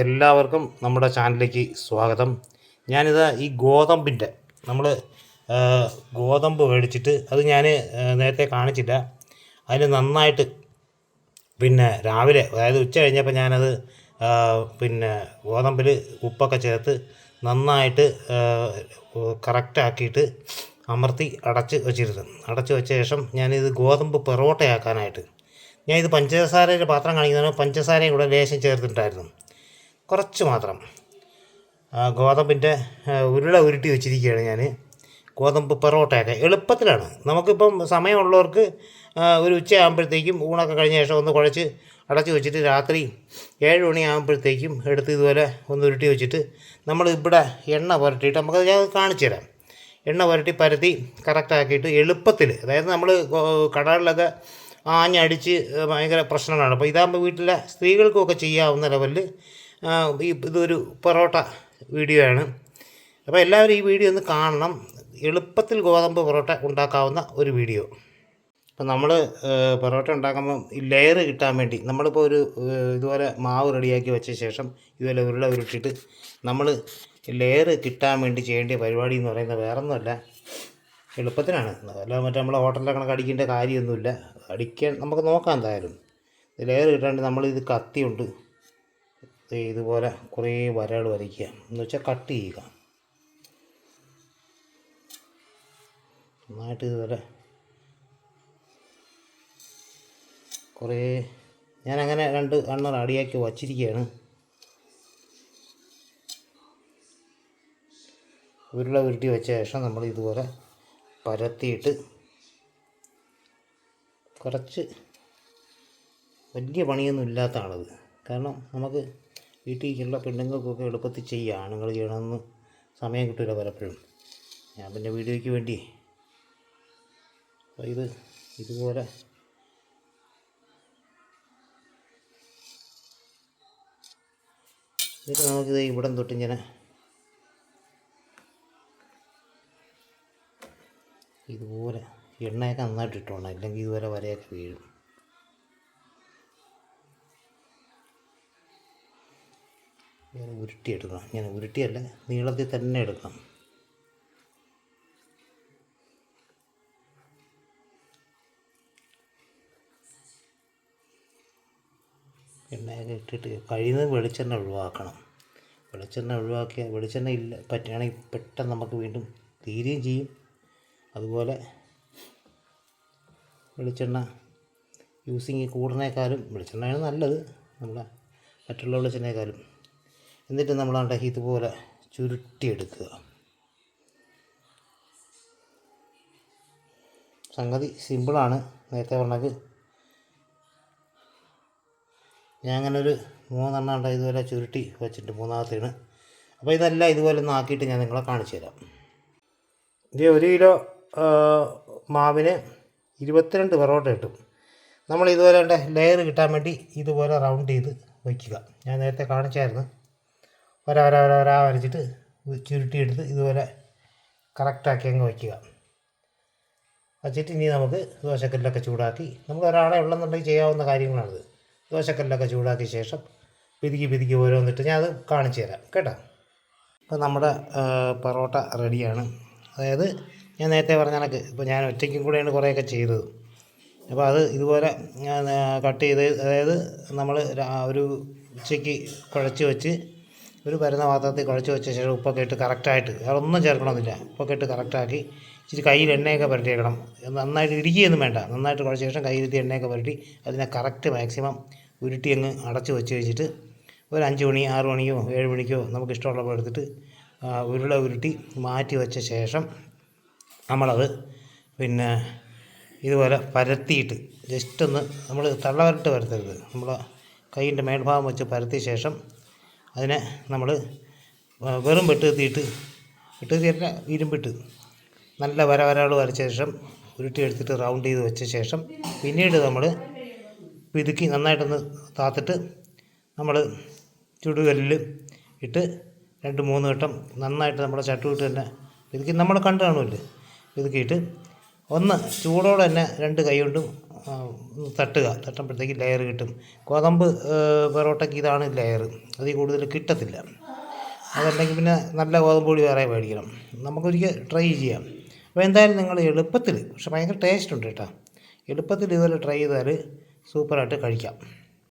എല്ലാവർക്കും നമ്മുടെ ചാനലിലേക്ക് സ്വാഗതം. ഞാനിത് ഈ ഗോതമ്പിന്റെ നമ്മൾ ഗോതമ്പ് മേടിച്ചിട്ട് അത് ഞാൻ നേരത്തെ കാണിച്ചില്ല. അതിന് നന്നായിട്ട് പിന്നെ രാവിലെ അതായത് ഉച്ച കഴിഞ്ഞപ്പോൾ ഞാനത് പിന്നെ ഗോതമ്പിൽ ഉപ്പൊക്കെ ചേർത്ത് നന്നായിട്ട് കറക്റ്റാക്കിയിട്ട് അമർത്തി അടച്ച് വെച്ചിരുന്നു. അടച്ച് വെച്ച ശേഷം ഞാനിത് ഗോതമ്പ് പെറോട്ടയാക്കാനായിട്ട് ഞാൻ ഇത് പഞ്ചസാരയുടെ പാത്രം കാണിക്കുന്നതാണ്. പഞ്ചസാരയും കൂടെ ലേശം ചേർത്തിട്ടുണ്ടായിരുന്നു. കുറച്ച് മാത്രം. ഗോതമ്പിന്റെ ഉരുള ഉരുട്ടി വെച്ചിരിക്കുകയാണ് ഞാൻ ഗോതമ്പ് പെറോട്ടയൊക്കെ എളുപ്പത്തിലാണ്. നമുക്കിപ്പം സമയമുള്ളവർക്ക് ഒരു ഉച്ചയാകുമ്പോഴത്തേക്കും ഊണൊക്കെ കഴിഞ്ഞ ശേഷം ഒന്ന് കുഴച്ച് അടച്ച് വെച്ചിട്ട് രാത്രി ഏഴ് മണിയാകുമ്പോഴത്തേക്കും എടുത്ത് ഇതുപോലെ ഒന്ന് ഉരുട്ടി വെച്ചിട്ട് നമ്മൾ ഇവിടെ എണ്ണ പുരട്ടിയിട്ട് നമുക്കത് ഞാൻ കാണിച്ചു തരാം. എണ്ണ പുരട്ടി പരത്തി കറക്റ്റാക്കിയിട്ട് എളുപ്പത്തിൽ അതായത് നമ്മൾ കടകളിലൊക്കെ ആഞ്ഞടിച്ച് ഭയങ്കര പ്രശ്നങ്ങളാണ്. അപ്പോൾ ഇതാകുമ്പോൾ വീട്ടിലെ സ്ത്രീകൾക്കൊക്കെ ചെയ്യാവുന്ന ലെവലിൽ ഈ ഇതൊരു പൊറോട്ട വീഡിയോ ആണ് അപ്പോൾ എല്ലാവരും ഈ വീഡിയോ ഒന്ന് കാണണം. എളുപ്പത്തിൽ ഗോതമ്പ് പൊറോട്ട ഉണ്ടാക്കാവുന്ന ഒരു വീഡിയോ. അപ്പോൾ നമ്മൾ പൊറോട്ട ഉണ്ടാക്കുമ്പം ഈ ലെയർ കിട്ടാൻ വേണ്ടി നമ്മളിപ്പോൾ ഒരു ഇതുപോലെ മാവ് റെഡിയാക്കി വെച്ച ശേഷം ഇതുപോലെ ഉരുള ഉരുട്ടിയിട്ട് നമ്മൾ ലെയർ കിട്ടാൻ വേണ്ടി ചെയ്യേണ്ട പരിപാടി എന്ന് പറയുന്നത് വേറൊന്നുമല്ല. എളുപ്പത്തിനാണ്. അല്ലാതെ മറ്റേ നമ്മൾ ഹോട്ടലിലെ കണക്ക് അടിക്കേണ്ട കാര്യമൊന്നുമില്ല. അടിക്കാൻ നമുക്ക് നോക്കാം എന്തായാലും. ലെയർ കിട്ടാണ്ട് നമ്മളിത് കത്തിയുണ്ട് ഇതുപോലെ കുറേ വരകൾ വരയ്ക്കുക. എന്ന് വെച്ചാൽ കട്ട് ചെയ്യുക. നന്നായിട്ട് ഇതുപോലെ കുറേ ഞാനങ്ങനെ രണ്ട് എണ്ണ റെഡിയാക്കി വച്ചിരിക്കുകയാണ് ഉരുള ഉരുട്ടി വെച്ച ശേഷം നമ്മൾ ഇതുപോലെ പരത്തിയിട്ട് കുറച്ച് വലിയ പണിയൊന്നും ഇല്ലാത്ത ആളത്. കാരണം നമുക്ക് വീട്ടിലേക്കുള്ള പെണ്ണുങ്ങൾക്കൊക്കെ എളുപ്പത്തിൽ ചെയ്യുക ആണുങ്ങൾ ചെയ്യണമെന്ന് സമയം കിട്ടില്ല പലപ്പോഴും. ഞാൻ പിന്നെ വീഡിയോയ്ക്ക് വേണ്ടി ഇത് ഇതുപോലെ എന്നിട്ട് നമുക്കിത് ഇവിടം തൊട്ട് ഇങ്ങനെ ഇതുപോലെ എണ്ണയൊക്കെ നന്നായിട്ട് ഇട്ടോണം. ഇല്ലെങ്കിൽ ഇതുവരെ വരയൊക്കെ വീഴും. ഇങ്ങനെ ഉരുട്ടിയെടുക്കണം. ഇങ്ങനെ ഉരുട്ടിയല്ല നീളത്തിൽ തന്നെ എടുക്കണം. എണ്ണയൊക്കെ ഇട്ടിട്ട് കഴിയുന്നത് വെളിച്ചെണ്ണ ഒഴിവാക്കണം. വെളിച്ചെണ്ണ ഒഴിവാക്കിയാൽ വെളിച്ചെണ്ണ ഇല്ല പറ്റുകയാണെങ്കിൽ പെട്ടെന്ന് നമുക്ക് വീണ്ടും തീരുകയും ചെയ്യും. അതുപോലെ വെളിച്ചെണ്ണ യൂസിങ് കൂടുന്നേക്കാളും വെളിച്ചെണ്ണയാണ് നല്ലത് നമ്മൾ മറ്റുള്ള വെളിച്ചെണ്ണേക്കാളും. എന്നിട്ട് നമ്മളാണ്ട് ഇതുപോലെ ചുരുട്ടിയെടുക്കുക. സംഗതി സിമ്പിളാണ്. നേരത്തെ പറഞ്ഞത് ഞാൻ അങ്ങനെ ഒരു മൂന്നെണ്ണം ഉണ്ട് ഇതുപോലെ ചുരുട്ടി വെച്ചിട്ട് മൂന്നാമത്തേണ്. അപ്പോൾ ഇതെല്ലാം ഇതുപോലെ ഒന്ന് ആക്കിയിട്ട് ഞാൻ നിങ്ങളെ കാണിച്ചു തരാം ഇത് ഒരു കിലോ മാവിന് ഇരുപത്തിരണ്ട് പൊറോട്ട കിട്ടും. നമ്മൾ ഇതുപോലെ ഉണ്ട് ലെയർ കിട്ടാൻ വേണ്ടി ഇതുപോലെ റൗണ്ട് ചെയ്ത് വയ്ക്കുക ഞാൻ നേരത്തെ കാണിച്ചായിരുന്നു. ഒരാ ഒരാ ഒര വരച്ചിട്ട് ചുരുട്ടിയെടുത്ത് ഇതുപോലെ കറക്റ്റാക്കി അങ്ങ് വയ്ക്കുക വച്ചിട്ട് ഇനി നമുക്ക് ദോശക്കല്ലൊക്കെ ചൂടാക്കി നമുക്ക് ഒരാളെ ഉള്ളെന്നുണ്ടെങ്കിൽ ചെയ്യാവുന്ന കാര്യങ്ങളാണിത്. ദോശക്കല്ലൊക്കെ ചൂടാക്കിയ ശേഷം പിതുക്കി പിതുക്കി ഓരോന്നിട്ട് ഞാൻ അത് കാണിച്ചു തരാം കേട്ടോ? അപ്പോൾ നമ്മുടെ പൊറോട്ട റെഡിയാണ് അതായത് ഞാൻ നേരത്തെ പറഞ്ഞ കണക്ക്. ഇപ്പോൾ ഞാൻ ഒറ്റയ്ക്കും കൂടെയാണ് കുറേയൊക്കെ ചെയ്തത്. അപ്പോൾ അത് ഇതുപോലെ കട്ട് ചെയ്ത് അതായത് നമ്മൾ ഒരു ഉച്ചയ്ക്ക് കുഴച്ച് വെച്ച് ഒരു പരന്ന പാത്രത്തിൽ കുഴച്ച് വെച്ച ശേഷം ഉപ്പൊക്കെ ഇട്ട് കറക്റ്റായിട്ട് വേറെ ഒന്നും ചേർക്കണമെന്നില്ല. ഉപ്പൊക്കെ ഇട്ട് കറക്റ്റാക്കി ഇച്ചിരി കയ്യിൽ എണ്ണയൊക്കെ പുരട്ടിയേക്കണം. നന്നായിട്ട് ഇടിക്കുകയൊന്നും വേണ്ട. നന്നായിട്ട് കുഴച്ച ശേഷം കയ്യിലെത്തി എണ്ണയൊക്കെ പുരട്ടി അതിനെ കറക്റ്റ് മാക്സിമം ഉരുട്ടി അങ്ങ് അടച്ച് വെച്ച് വെച്ചിട്ട് ഒരു അഞ്ച് മണി ആറ് മണിക്കോ ഏഴ് മണിക്കോ നമുക്ക് ഇഷ്ടമുള്ളപ്പോൾ എടുത്തിട്ട് ഉരുള ഉരുട്ടി മാറ്റി വെച്ച ശേഷം നമ്മളത് പിന്നെ ഇതുപോലെ പരത്തിയിട്ട് ജസ്റ്റ് ഒന്ന് നമ്മൾ തള്ളവരട്ട് പരത്തരുത് നമ്മൾ കൈയിന്റെ മേൽഭാഗം വെച്ച് പരത്തിയ ശേഷം അതിനെ നമ്മൾ വെറും വെട്ടുകത്തിയിട്ട് വെട്ടുകത്തിയല്ല ഇരുമ്പിട്ട് നല്ല വര വരകൾ വരച്ച ശേഷം ഉരുട്ടി എടുത്തിട്ട് റൗണ്ട് ചെയ്ത് വെച്ച ശേഷം പിന്നീട് നമ്മൾ പിതുക്കി നന്നായിട്ടൊന്ന് താത്തിട്ട് നമ്മൾ ചുടുകല്ലിൽ ഇട്ട് രണ്ട് മൂന്ന് വട്ടം നന്നായിട്ട് നമ്മുടെ ചട്ടുവിട്ട് തന്നെ പിതുക്കി നമ്മൾ കണ്ടു കാണുമല്ലേ പിതുക്കിയിട്ട് ഒന്ന് ചൂടോടെ തന്നെ രണ്ട് കൈ കൊണ്ടും തട്ടുക. തട്ടുമ്പോഴത്തേക്ക് ലെയർ കിട്ടും. ഗോതമ്പ് ആ, പൊറോട്ടയ്ക്ക് ഇതാണ് ലെയർ അതിൽ കൂടുതൽ കിട്ടത്തില്ല. അതല്ലെങ്കിൽ പിന്നെ നല്ല ഗോതമ്പ് പൊടി വേറെ മേടിക്കണം. നമുക്കൊരിക്കൽ ട്രൈ ചെയ്യാം. അപ്പോൾ എന്തായാലും നിങ്ങൾ എളുപ്പത്തിൽ പക്ഷെ ഭയങ്കര ടേസ്റ്റ് ഉണ്ട് കേട്ടോ. എളുപ്പത്തിൽ ഇതുപോലെ ട്രൈ ചെയ്താൽ സൂപ്പറായിട്ട് കഴിക്കാം.